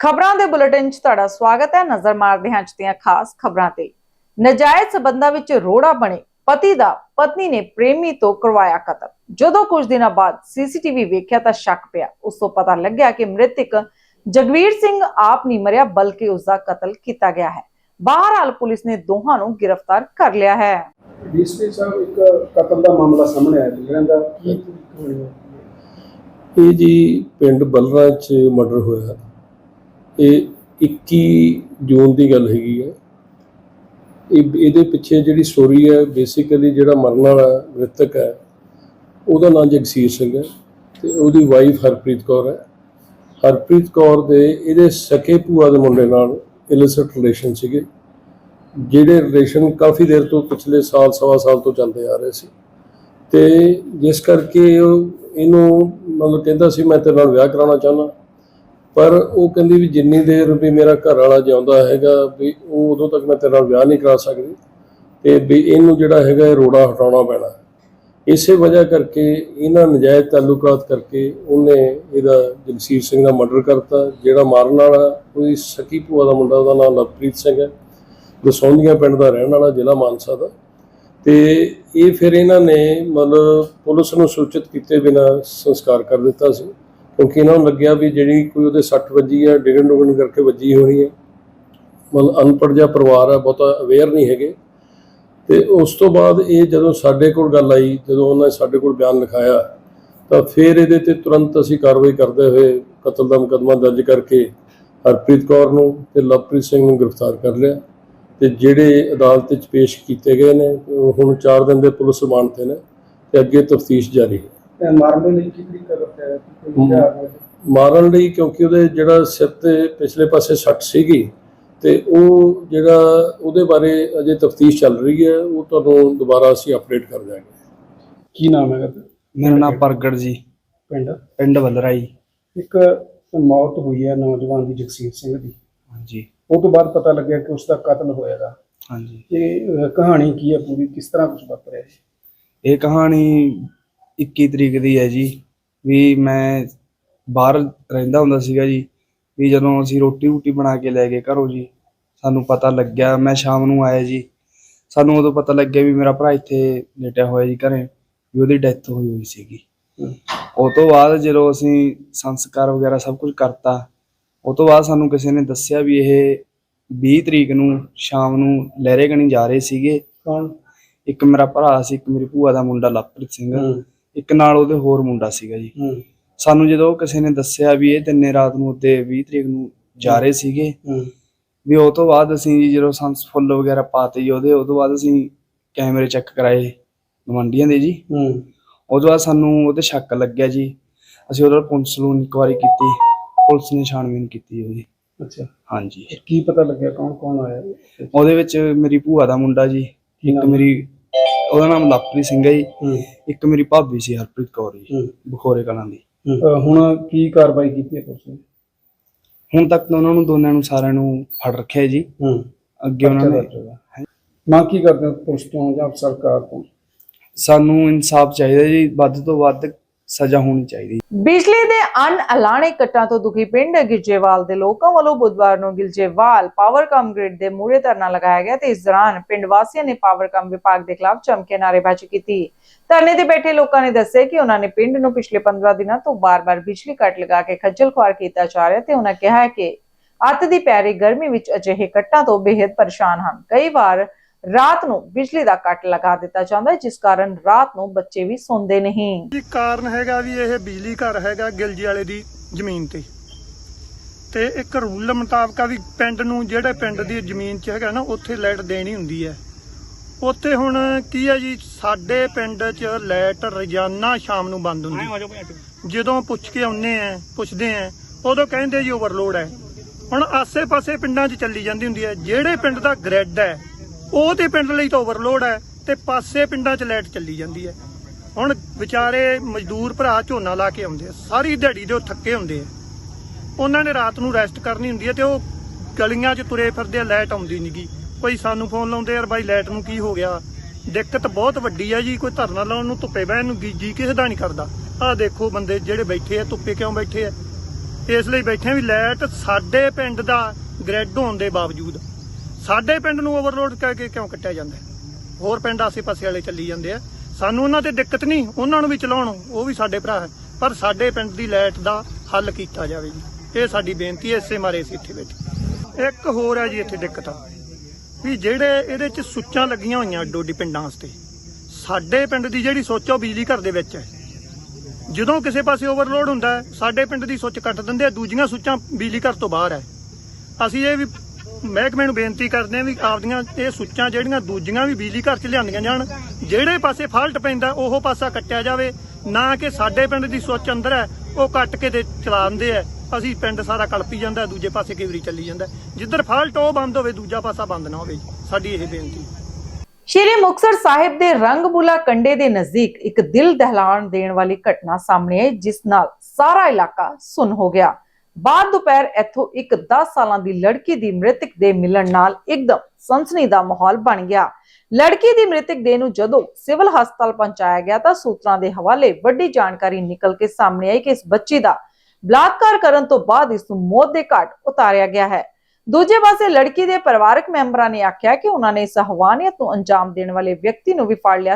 ਖਬਰਾਂ ਦੇ ਬੁਲੇਟਿਨ 'ਚ ਤੁਹਾਡਾ ਸਵਾਗਤ ਹੈ। ਨਜ਼ਰ ਮਾਰਦੇ ਹਾਂ ਅੱਜ ਦੀਆਂ ਖਾਸ ਖਬਰਾਂ ਤੇ। ਨਜਾਇਜ਼ ਸਬੰਧਾਂ ਵਿੱਚ ਰੋੜਾ ਬਣੇ ਪਤੀ ਦਾ ਪਤਨੀ ਨੇ ਪ੍ਰੇਮੀ ਤੋਂ ਕਰਵਾਇਆ ਕਤਲ। ਜਦੋਂ ਕੁਝ ਦਿਨਾਂ ਬਾਅਦ ਸੀਸੀਟੀਵੀ ਵੇਖਿਆ ਤਾਂ ਸ਼ੱਕ ਪਿਆ। ਉਸ ਤੋਂ ਪਤਾ ਲੱਗਿਆ ਕਿ ਮ੍ਰਿਤਕ ਜਗਵੀਰ ਸਿੰਘ ਆਪ ਨਹੀਂ ਮਰਿਆ ਬਲਕਿ ਉਸ ਦਾ ਕਤਲ ਕੀਤਾ ਗਿਆ ਹੈ। ਬਹਰਹਾਲ ਪੁਲਿਸ ਨੇ ਦੋਹਾਂ ਨੂੰ ਗ੍ਰਿਫਤਾਰ ਕਰ ਲਿਆ ਹੈ। ਡੀਐਸਪੀ ਸਾਹਿਬ ਇੱਕ ਕਤਲ ਦਾ ਮਾਮਲਾ ਸਾਹਮਣੇ ਆਇਆ ਜਿਹੜਾ ਦਾ ਕੀ ਇਹ ਜੀ ਪਿੰਡ ਬਲਰਾ ਚ ਮਰਡਰ ਹੋਇਆ। ਇਹ 21 ਜੂਨ ਦੀ ਗੱਲ ਹੈਗੀ ਹੈ ਇਹ ਇਹਦੇ ਪਿੱਛੇ ਜਿਹੜੀ ਸਟੋਰੀ ਹੈ ਬੇਸਿਕਲੀ ਜਿਹੜਾ ਮਰਨ ਵਾਲਾ ਮ੍ਰਿਤਕ ਹੈ ਉਹਦਾ ਨਾਮ ਜਗਸੀਰ ਸਿੰਘ ਹੈ ਤੇ ਉਹਦੀ ਵਾਈਫ ਹਰਪ੍ਰੀਤ ਕੌਰ ਹੈ ਹਰਪ੍ਰੀਤ ਕੌਰ ਦੇ ਇਹਦੇ ਸਕੇ ਭੂਆ ਦੇ ਮੁੰਡੇ ਨਾਲ ਇਲਿਸਿਟ ਰਿਲੇਸ਼ਨ ਸੀਗੇ, ਜਿਹੜੇ ਰਿਲੇਸ਼ਨ ਕਾਫੀ ਦੇਰ ਤੋਂ ਪਿਛਲੇ ਸਾਲ, ਸਵਾ ਸਾਲ ਤੋਂ ਚੱਲਦੇ ਆ ਰਹੇ ਸੀ। ਤੇ ਜਿਸ ਕਰਕੇ ਇਹਨੂੰ ਮਤਲਬ ਕਹਿੰਦਾ ਸੀ, ਮੈਂ ਤੇਰੇ ਨਾਲ ਵਿਆਹ ਕਰਾਉਣਾ ਚਾਹੁੰਦਾ। ਪਰ ਉਹ ਕਹਿੰਦੀ ਵੀ ਜਿੰਨੀ ਦੇਰ ਵੀ ਮੇਰਾ ਘਰ ਵਾਲਾ ਜਿਉਂਦਾ ਹੈਗਾ ਵੀ ਉਹ ਉਦੋਂ ਤੱਕ ਮੈਂ ਤੇਰੇ ਨਾਲ ਵਿਆਹ ਨਹੀਂ ਕਰਾ ਸਕਦੀ ਤੇ ਵੀ ਇਹਨੂੰ ਜਿਹੜਾ ਹੈਗਾ ਇਹ ਰੋੜਾ ਹਟਾਉਣਾ ਪੈਣਾ। ਇਸੇ ਵਜ੍ਹਾ ਕਰਕੇ ਇਹਨਾਂ ਨਜਾਇਜ਼ ਤਾਲੁਕਾਤ ਕਰਕੇ ਉਹਨੇ ਇਹਦਾ ਜਗਸੀਰ ਸਿੰਘ ਦਾ ਮਰਡਰ ਕਰਤਾ, ਜਿਹੜਾ ਮਾਰਨ ਵਾਲਾ ਉਹਦੀ ਸਕੀ ਭੂਆ ਦਾ ਮੁੰਡਾ, ਉਹਦਾ ਨਾਮ ਲਵਪ੍ਰੀਤ ਸਿੰਘ ਹੈ। ਦਸੌਂਦੀਆਂ ਪਿੰਡ ਦਾ ਰਹਿਣ ਵਾਲਾ, ਜ਼ਿਲ੍ਹਾ ਮਾਨਸਾ ਦਾ। ਤੇ ਇਹ ਫਿਰ ਇਹਨਾਂ ਨੇ ਮਤਲਬ ਪੁਲਿਸ ਨੂੰ ਸੂਚਿਤ ਕੀਤੇ ਬਿਨਾ ਸੰਸਕਾਰ ਕਰ ਦਿੱਤਾ ਸੀ। ਕਿਉਂਕਿ ਇਹਨਾਂ ਨੂੰ ਲੱਗਿਆ ਵੀ ਜਿਹੜੀ ਕੋਈ ਉਹਦੇ ਸੱਟ ਵੱਜੀ ਹੈ ਡਿਗਣ ਡੁਗਣ ਕਰਕੇ ਵੱਜੀ ਹੋਣੀ ਹੈ ਮਤਲਬ ਅਨਪੜ੍ਹ ਜਿਹਾ ਪਰਿਵਾਰ ਹੈ ਬਹੁਤਾ ਅਵੇਅਰ ਨਹੀਂ ਹੈਗੇ। ਤੇ ਉਸ ਤੋਂ ਬਾਅਦ ਇਹ ਜਦੋਂ ਸਾਡੇ ਕੋਲ ਗੱਲ ਆਈ, ਜਦੋਂ ਉਹਨਾਂ ਨੇ ਸਾਡੇ ਕੋਲ ਬਿਆਨ ਲਿਖਾਇਆ, ਤਾਂ ਫਿਰ ਇਹਦੇ ਤੇ ਤੁਰੰਤ ਅਸੀਂ ਕਾਰਵਾਈ ਕਰਦੇ ਹੋਏ ਕਤਲ ਦਾ ਮੁਕੱਦਮਾ ਦਰਜ ਕਰਕੇ ਹਰਪ੍ਰੀਤ ਕੌਰ ਨੂੰ ਤੇ ਲਵਪ੍ਰੀਤ ਸਿੰਘ ਨੂੰ ਗ੍ਰਿਫਤਾਰ ਕਰ ਲਿਆ। ਤੇ ਜਿਹੜੇ ਅਦਾਲਤ ਵਿੱਚ ਪੇਸ਼ ਕੀਤੇ ਗਏ ਨੇ, ਉਹ ਹੁਣ 4 ਦਿਨ ਦੇ ਪੁਲਿਸ ਰਿਮਾਂਡ ਤੇ ਨੇ ਤੇ ਅੱਗੇ ਤਫਤੀਸ਼ ਜਾਰੀ ਹੈ। ਮਾਰਨ ਲਈ ਕੀ ਤਰੀਕਾ ਮਾਰਨ ਲਈ ਕਿਉਂਕਿ ਉਹਦੇ ਜਿਹੜਾ ਸਿਰ ਤੇ ਪਿਛਲੇ ਪਾਸੇ ਸੱਟ ਸੀਗੀ ਤੇ ਉਹ ਜਿਹੜਾ ਉਹਦੇ ਬਾਰੇ ਅਜੇ ਤਫਤੀਸ਼ ਚੱਲ ਰਹੀ ਹੈ ਉਹ ਤੁਹਾਨੂੰ ਦੁਬਾਰਾ ਅਸੀਂ ਅਪਡੇਟ ਕਰ ਦਿਆਂਗੇ। ਕੀ ਨਾਮ ਤੇ? ਮੇਰਾ ਨਾਮ ਪ੍ਰਗਟ ਜੀ। ਪਿੰਡ? ਪਿੰਡ ਬੱਲਰਾਈ ਇੱਕ ਮੌਤ ਹੋਈ ਹੈ ਨੌਜਵਾਨ ਦੀ ਜਗਸੀਰ ਸਿੰਘ ਦੀ। ਹਾਂਜੀ। ਉਹ ਤੋਂ ਬਾਅਦ ਪਤਾ ਲੱਗਿਆ ਕਿ ਉਸ ਦਾ ਕਤਲ ਹੋਇਆਗਾ ਹਾਂਜੀ। ਇਹ ਕਹਾਣੀ ਕੀ ਹੈ ਪੂਰੀ? ਕਿਸ ਤਰ੍ਹਾਂ ਕੁਝ ਵਾਪਰਿਆ ਹੈ ਇਹ ਕਹਾਣੀ 21 ਤਰੀਕ ਦੀ ਹੈ ਜੀ। ਵੀ ਮੈਂ ਬਾਹਰ ਰਹਿੰਦਾ ਹੁੰਦਾ ਸੀਗਾ ਜੀ ਵੀ ਜਦੋਂ ਅਸੀਂ ਰੋਟੀ ਰੂਟੀ ਬਣਾ ਕੇ ਲੈ ਗਏ ਘਰੋਂ ਜੀ ਸਾਨੂੰ ਪਤਾ ਲੱਗਿਆ ਮੈਂ ਸ਼ਾਮ ਨੂੰ ਆਇਆ ਜੀ ਸਾਨੂੰ ਉਦੋਂ ਪਤਾ ਲੱਗਿਆ ਵੀ ਮੇਰਾ ਭਰਾ ਇੱਥੇ ਲੇਟਿਆ ਹੋਇਆ ਜੀ ਘਰੇ ਵੀ ਉਹਦੀ ਡੈਥ ਹੋਈ ਹੋਈ ਸੀਗੀ। ਉਹ ਤੋਂ ਬਾਅਦ ਜਦੋਂ ਅਸੀਂ ਸੰਸਕਾਰ ਵਗੈਰਾ ਸਭ ਕੁਝ ਕਰਤਾ ਉਹ ਤੋਂ ਬਾਅਦ ਸਾਨੂੰ ਕਿਸੇ ਨੇ ਦੱਸਿਆ ਵੀ ਇਹ 20 ਤਰੀਕ ਨੂੰ ਸ਼ਾਮ ਨੂੰ ਲਹਿਰੇ ਗਣੀ ਜਾ ਰਹੇ ਸੀਗੇ। ਕੌਣ? ਇੱਕ ਮੇਰਾ ਭਰਾ ਸੀ ਇੱਕ ਮੇਰੀ ਭੂਆ ਦਾ ਮੁੰਡਾ ਲਵਪ੍ਰੀਤ ਸਿੰਘ। ਇੱਕ ਨਾਲ ਉਹਦੇ ਹੋਰ ਮੁੰਡਾ ਸੀਗਾ ਜੀ। ਹੂੰ। ਸਾਨੂੰ ਜਦੋਂ ਕਿਸੇ ਨੇ ਦੱਸਿਆ ਵੀ ਇਹ ਤਿੰਨੇ ਰਾਤ ਨੂੰ ਉੱਤੇ 20 ਤਰੀਕ ਨੂੰ ਜਾ ਰਹੇ ਸੀਗੇ ਵੀ ਉਹ ਤੋਂ ਬਾਅਦ ਅਸੀਂ ਜੀ ਜਦੋਂ ਸੰਸ ਫੁੱਲ ਵਗੈਰਾ ਪਾਤੇ ਜੀ ਉਹਦੇ ਉਹ ਤੋਂ ਬਾਅਦ ਅਸੀਂ ਕੈਮਰੇ ਚੈੱਕ ਕਰਾਏ ਗਵੰਡੀਆਂ ਦੇ ਜੀ। ਹੂੰ। ਉਹ ਤੋਂ ਬਾਅਦ ਸਾਨੂੰ ਉਹਤੇ ਸ਼ੱਕ ਲੱਗਿਆ ਜੀ। ਅਸੀਂ ਉਹਦਾ ਪੁਲਿਸ ਨੂੰ ਇਨਕੁਆਇਰੀ ਕੀਤੀ ਪੁਲਿਸ ਨੇ ਛਾਣਬੀਨ ਕੀਤੀ ਉਹਦੀ। ਅੱਛਾ। ਹਾਂਜੀ। ਕੀ ਪਤਾ ਲੱਗਿਆ ਕੌਣ ਕੌਣ ਆਇਆ? ਉਹਦੇ ਵਿੱਚ ਮੇਰੀ ਭੂਆ ਦਾ ਮੁੰਡਾ ਜੀ ਇੱਕ? ਮੇਰੀ ਉਹਦਾ ਨਾਮ ਲਵਪ੍ਰੀਤ ਸਿੰਘ ਹੈ ਜੀ। ਇੱਕ ਮੇਰੀ ਭਾਬੀ ਸੀ ਹਰਪ੍ਰੀਤ ਕੌਰ ਜੀ ਬਖੋਰੇ ਕਲਾਂ ਦੀ। ਅਹ, ਹੁਣ ਕੀ ਕਾਰਵਾਈ ਕੀਤੀ ਹੈ ਪੁਲਿਸ ਨੇ? ਹੁਣ ਤੱਕ ਤਾਂ ਉਹਨਾਂ ਨੂੰ ਦੋਨਾਂ ਨੂੰ ਸਾਰਿਆਂ ਨੂੰ ਫੜ ਰੱਖਿਆ ਹੈ ਜੀ। ਹੂੰ। ਅੱਗੇ ਉਹਨਾਂ ਨੇ ਮੰਗ ਕੀ ਕਰਦੇ ਹੋ ਪੁਲਿਸ ਤੋਂ ਜਾਂ ਸਰਕਾਰ ਤੋਂ? ਸਾਨੂੰ ਇਨਸਾਫ ਚਾਹੀਦਾ ਜੀ। ਵੱਧ ਤੋਂ ਵੱਧ ਸਜ਼ਾ ਹੋਣੀ ਚਾਹੀਦੀ। ਬਿਜਲੀ ਦੇ ਅਨ ਐਲਾਨੇ ਕੱਟਾਂ ਤੋਂ ਦੁਖੀ ਪਿੰਡ ਗਿਰਜੇਵਾਲ ਦੇ ਲੋਕਾਂ ਵੱਲੋਂ ਬੁੱਧਵਾਰ ਨੂੰ ਗਿਰਜੇਵਾਲ ਪਾਵਰਕਾਮ ਗ੍ਰਿਡ ਦੇ ਮੂਹਰੇ ਧਰਨਾ ਲਗਾਇਆ ਗਿਆ ਤੇ ਇਸ ਦੌਰਾਨ ਪਿੰਡ ਵਾਸੀਆਂ ਨੇ ਪਾਵਰਕਾਮ ਵਿਭਾਗ ਦੇ ਖਿਲਾਫ ਚਮਕੇ ਨਾਅਰੇਬਾਜ਼ੀ ਕੀਤੀ। ਧਰਨੇ ਤੇ ਬੈਠੇ ਲੋਕਾਂ ਨੇ ਦੱਸਿਆ ਕਿ ਉਹਨਾਂ ਨੇ ਪਿੰਡ ਨੂੰ ਪਿਛਲੇ 15 ਦਿਨਾਂ ਤੋਂ ਬਾਰ-ਬਾਰ ਬਿਜਲੀ ਕੱਟ ਲਗਾ ਕੇ ਖੱਜਲ ਖੁਆਰ ਕੀਤਾ ਜਾ ਰਿਹਾ ਤੇ ਉਹਨਾਂ ਕਿਹਾ ਕਿ ਅੱਤ ਦੀ ਪੈਰੀ ਗਰਮੀ ਵਿੱਚ ਅਜਿਹੇ ਕੱਟਾਂ ਤੋਂ ਬੇहद ਪਰੇਸ਼ਾਨ ਹਨ। ਕਈ ਵਾਰ ਰਾਤ ਨੂੰ ਬਿਜਲੀ ਦਾ ਕੱਟ ਲਗਾ ਦਿੱਤਾ ਜਾਂਦਾ ਹੈ, ਜਿਸ ਕਾਰਨ ਰਾਤ ਨੂੰ ਬੱਚੇ ਵੀ ਸੌਂਦੇ ਨਹੀਂ। ਜੀ ਕਾਰਨ ਹੈਗਾ ਵੀ ਇਹ ਬਿਜਲੀ ਘਰ ਹੈਗਾ ਗਿਲਜੀ ਵਾਲੇ ਦੀ ਜ਼ਮੀਨ ਤੇ। ਤੇ ਇੱਕ ਰੂਲ ਮੁਤਾਬਕ ਆ ਵੀ ਪਿੰਡ ਨੂੰ, ਜਿਹੜੇ ਪਿੰਡ ਦੀ ਜ਼ਮੀਨ 'ਚ ਹੈਗਾ ਨਾ, ਉੱਥੇ ਲਾਈਟ ਦੇਣੀ ਹੁੰਦੀ ਹੈ। ਉੱਥੇ ਹੁਣ ਕੀ ਹੈ ਜੀ, ਸਾਡੇ ਪਿੰਡ 'ਚ ਲਾਈਟ ਰੋਜ਼ਾਨਾ ਸ਼ਾਮ ਨੂੰ ਬੰਦ ਹੁੰਦੀ। ਜਦੋਂ ਪੁੱਛ ਕੇ ਆਉਨੇ ਆ, ਪੁੱਛਦੇ ਆ, ਉਦੋਂ ਕਹਿੰਦੇ ਜੀ ਓਵਰਲੋਡ ਹੈ। ਹੁਣ ਆਸੇ-ਪਾਸੇ ਪਿੰਡਾਂ 'ਚ ਚੱਲੀ ਜਾਂਦੀ ਹੁੰਦੀ ਹੈ। ਜਿਹੜੇ ਪਿੰਡ ਦਾ ਗ੍ਰਿਡ ਹੈ ਉਹ ਤੇ ਪਿੰਡ ਲਈ ਤਾਂ ਓਵਰਲੋਡ ਹੈ ਤੇ ਪਾਸੇ ਪਿੰਡਾਂ 'ਚ ਲਾਈਟ ਚੱਲੀ ਜਾਂਦੀ ਹੈ। ਹੁਣ ਵਿਚਾਰੇ ਮਜ਼ਦੂਰ ਭਰਾ ਝੋਨਾ ਲਾ ਕੇ ਆਉਂਦੇ ਆ, ਸਾਰੀ ਦਿਹਾੜੀ ਦੇ ਉਹ ਥੱਕੇ ਹੁੰਦੇ ਆ। ਉਹਨਾਂ ਨੇ ਰਾਤ ਨੂੰ ਰੈਸਟ ਕਰਨੀ ਹੁੰਦੀ ਹੈ ਤੇ ਉਹ ਗਲੀਆਂ 'ਚ ਤੁਰੇ ਫਿਰਦੇ ਆ ਲਾਈਟ ਆਉਂਦੀ ਨਹੀਂਗੀ ਕੋਈ ਸਾਨੂੰ ਫੋਨ ਲਾਉਂਦੇ ਯਾਰ ਬਾਈ ਲਾਈਟ ਨੂੰ ਕੀ ਹੋ ਗਿਆ? ਦਿੱਕਤ ਬਹੁਤ ਵੱਡੀ ਆ ਜੀ, ਕੋਈ ਧਰਨਾ ਲਾਉਣ ਨੂੰ ਧੁੱਪੇ ਬਹਿਣ ਨੂੰ ਜੀ- ਕਿਸੇ ਦਾ ਨਹੀਂ ਕਰਦਾ। ਆਹ ਦੇਖੋ ਬੰਦੇ ਜਿਹੜੇ ਬੈਠੇ ਆ, ਧੁੱਪੇ ਕਿਉਂ ਬੈਠੇ ਆ? ਇਸ ਲਈ ਬੈਠੇ ਹਾਂ ਵੀ ਲਾਈਟ ਸਾਡੇ ਪਿੰਡ ਦਾ ਗ੍ਰਿਡ ਹੋਣ ਦੇ ਬਾਵਜੂਦ। ਸਾਡੇ ਪਿੰਡ ਨੂੰ ਓਵਰਲੋਡ ਕਰਕੇ ਕਿਉਂ ਕੱਟਿਆ ਜਾਂਦਾ ਹੋਰ ਪਿੰਡ ਆਸੇ-ਪਾਸੇ ਵਾਲੇ ਚੱਲੀ ਜਾਂਦੇ ਆ। ਸਾਨੂੰ ਉਹਨਾਂ ਤੇ ਦਿੱਕਤ ਨਹੀਂ, ਉਹਨਾਂ ਨੂੰ ਵੀ ਚਲਾਉਣ, ਉਹ ਵੀ ਸਾਡੇ ਭਰਾ ਹੈ। ਪਰ ਸਾਡੇ ਪਿੰਡ ਦੀ ਲਾਈਟ ਦਾ ਹੱਲ ਕੀਤਾ ਜਾਵੇ ਜੀ। ਇਹ ਸਾਡੀ ਬੇਨਤੀ ਹੈ ਇਸੇ ਮਾਰੇ ਅਸੀਂ ਇੱਥੇ ਬੈਠੇ ਇੱਕ ਹੋਰ ਹੈ ਜੀ ਇੱਥੇ ਦਿੱਕਤ ਵੀ ਜਿਹੜੇ ਇਹਦੇ ਚ ਸੁੱਚਾਂ ਲੱਗੀਆਂ ਹੋਈਆਂ ਡੋਡੀ ਪਿੰਡਾਂ ਵਾਸਤੇ, ਸਾਡੇ ਪਿੰਡ ਦੀ ਜਿਹੜੀ ਸੋਚ ਆ ਉਹ ਬਿਜਲੀ ਘਰ ਦੇ ਵਿੱਚ ਹੈ। ਜਦੋਂ ਕਿਸੇ ਪਾਸੇ ਓਵਰਲੋਡ ਹੁੰਦਾ ਸਾਡੇ ਪਿੰਡ ਦੀ ਸੁੱਚ ਕੱਟ ਦਿੰਦੇ ਆ, ਦੂਜੀਆਂ ਸੁੱਚਾਂ ਬਿਜਲੀ ਘਰ ਤੋਂ ਬਾਹਰ ਹੈ। ਅਸੀਂ ਇਹ ਵੀ ਮਹਿਕਮੇ ਨੂੰ ਬੇਨਤੀ ਕਰਦੇ ਹਾਂ ਵੀ ਆਪਦੀਆਂ ਇਹ ਸੁੱਚਾਂ ਜਿਹੜੀਆਂ ਦੂਜੀਆਂ ਵੀ ਬਿਜਲੀ ਘਰ 'ਚ ਲਿਆਂਦੀਆਂ ਜਾਣ, ਜਿਹੜੇ ਪਾਸੇ ਫਾਲਟ ਪੈਂਦਾ, ਉਹ ਪਾਸਾ ਕੱਟਿਆ ਜਾਵੇ, ਨਾ ਕਿ ਸਾਡੇ ਪਿੰਡ ਦੀ ਸੁੱਚ ਅੰਦਰ ਹੈ, ਉਹ ਕੱਟ ਕੇ ਤੇ ਚਲਾਉਂਦੇ ਆ ਅਸੀਂ ਪਿੰਡ ਸਾਰਾ ਕਲਪੀ ਜਾਂਦਾ, ਦੂਜੇ ਪਾਸੇ ਕਈ ਚੱਲੀ ਜਾਂਦਾ ਜਿੱਧਰ ਫਾਲਟ ਉਹ ਬੰਦ ਹੋਵੇ, ਦੂਜਾ ਪਾਸਾ ਬੰਦ ਨਾ ਹੋਵੇ। ਸਾਡੀ ਇਹ ਬੇਨਤੀ ਸ਼੍ਰੀ ਮੁਕਤਸਰ ਸਾਹਿਬ ਦੇ ਰੰਗਬੁਲਾ ਕੰਡੇ ਦੇ ਨਜ਼ਦੀਕ ਇੱਕ ਦਿਲ ਦਹਿਲਾਣ ਦੇਣ ਵਾਲੀ ਘਟਨਾ ਸਾਹਮਣੇ ਆਈ, ਜਿਸ ਨਾਲ ਸਾਰਾ ਇਲਾਕਾ ਸੁੰਨ ਹੋ ਗਿਆ। ਬਾਅਦ ਦੁਪਹਿਰ ਇੱਥੋਂ ਇੱਕ 10 ਸਾਲਾਂ ਦੀ ਲੜਕੀ ਦੀ ਮ੍ਰਿਤਕ ਦੇ ਮਿਲਣ ਨਾਲ ਇੱਕਦਮ ਸਨਸਨੀ ਦਾ ਮਾਹੌਲ ਬਣ ਗਿਆ। ਲੜਕੀ ਦੀ ਮ੍ਰਿਤਕ ਦੇਹ ਨੂੰ ਜਦੋਂ ਸਿਵਲ ਹਸਪਤਾਲ ਪਹੁੰਚਾਇਆ ਗਿਆ ਤਾਂ ਸੂਤਰਾਂ ਦੇ ਹਵਾਲੇ ਵੱਡੀ ਜਾਣਕਾਰੀ ਨਿਕਲ ਕੇ ਸਾਹਮਣੇ ਆਈ ਕਿ ਇਸ ਬੱਚੀ ਦਾ ਬਲਾਤਕਾਰ ਕਰਨ ਤੋਂ ਬਾਅਦ ਇਸ ਨੂੰ ਮੌਤ ਦੇ ਘਾਟ ਉਤਾਰਿਆ ਗਿਆ ਹੈ। ਦੂਜੇ ਪਾਸੇ ਲੜਕੀ ਦੇ ਪਰਿਵਾਰਕ ਮੈਂਬਰਾਂ ਨੇ ਆਖਿਆ ਕਿ ਉਹਨਾਂ ਨੇ ਇਸ ਹਵਾਨੀਅਤ ਨੂੰ ਅੰਜਾਮ ਦੇਣ ਵਾਲੇ ਵਿਅਕਤੀ ਨੂੰ ਵੀ ਫੜ ਲਿਆ